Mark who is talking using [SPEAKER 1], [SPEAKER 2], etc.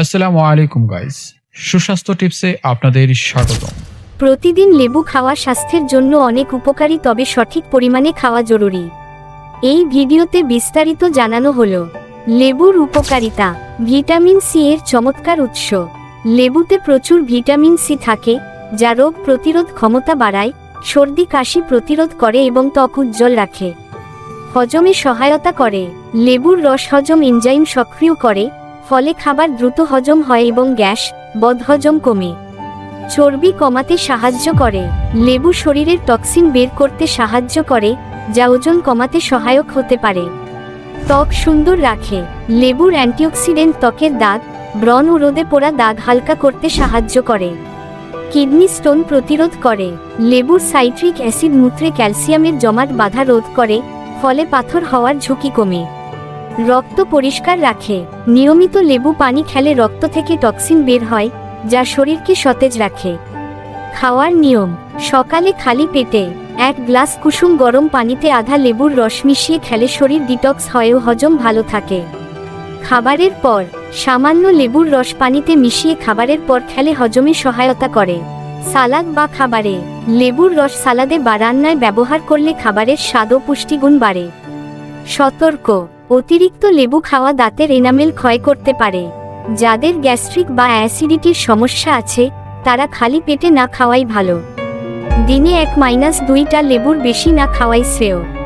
[SPEAKER 1] আসসালামু আলাইকুম গাইস সুস্বাস্থ্য টিপসে আপনাদের স্বাগতম।
[SPEAKER 2] প্রতিদিন লেবু খাওয়া স্বাস্থ্যের জন্য অনেক উপকারী, তবে সঠিক পরিমাণে খাওয়া জরুরি। এই ভিডিওতে বিস্তারিত জানানো হলো, লেবুর উপকারিতা। ভিটামিন সি এর চমৎকার উৎস। লেবুতে প্রচুর ভিটামিন সি থাকে, যা রোগ প্রতিরোধ ক্ষমতা বাড়ায়, সর্দি কাশি প্রতিরোধ করে এবং ত্বক উজ্জ্বল রাখে। হজমে সহায়তা করে। লেবুর রস হজম এনজাইম সক্রিয় করে ফলে খাবার দ্রুত হজম হয় এবং গ্যাস বদহজম কমে। চর্বি কমাতে সাহায্য করে। লেবু শরীরের টক্সিন বের করতে সাহায্য করে, যা ওজন কমাতে সহায়ক হতে পারে। ত্বক সুন্দর রাখে। লেবুর অ্যান্টিঅক্সিডেন্ট ত্বকের দাগ, ব্রণ ও রোদে পোড়া দাগ হালকা করতে সাহায্য করে। কিডনি স্টোন প্রতিরোধ করে। লেবুর সাইট্রিক অ্যাসিড মূত্রে ক্যালসিয়ামের জমাট বাধা রোধ করে, ফলে পাথর হওয়ার ঝুঁকি কমে। রক্ত পরিষ্কার রাখে। নিয়মিত লেবু পানি খেলে রক্ত থেকে টক্সিন বের হয়, যা শরীরকে সতেজ রাখে। খাওয়ার নিয়ম, সকালে খালি পেটে এক গ্লাস কুসুম গরম পানিতে আধা লেবুর রস মিশিয়ে খেলে শরীর ডিটক্স হয় ও হজম ভালো থাকে। খাবারের পর, সামান্য লেবুর রস পানিতে মিশিয়ে খাবারের পর খেলে হজমে সহায়তা করে। সালাদ বা খাবারে, লেবুর রস সালাদে বা রান্নায় ব্যবহার করলে খাবারের স্বাদ ও পুষ্টিগুণ বাড়ে। সতর্ক অতিরিক্ত লেবু খাওয়া দাঁতের এনামেল ক্ষয় করতে পারে। যাদের গ্যাস্ট্রিক বা অ্যাসিডিটির সমস্যা আছে, তারা খালি পেটে না খাওয়াই ভালো। দিনে এক মাইনাস দুইটা লেবুর বেশি না খাওয়াই শ্রেয়।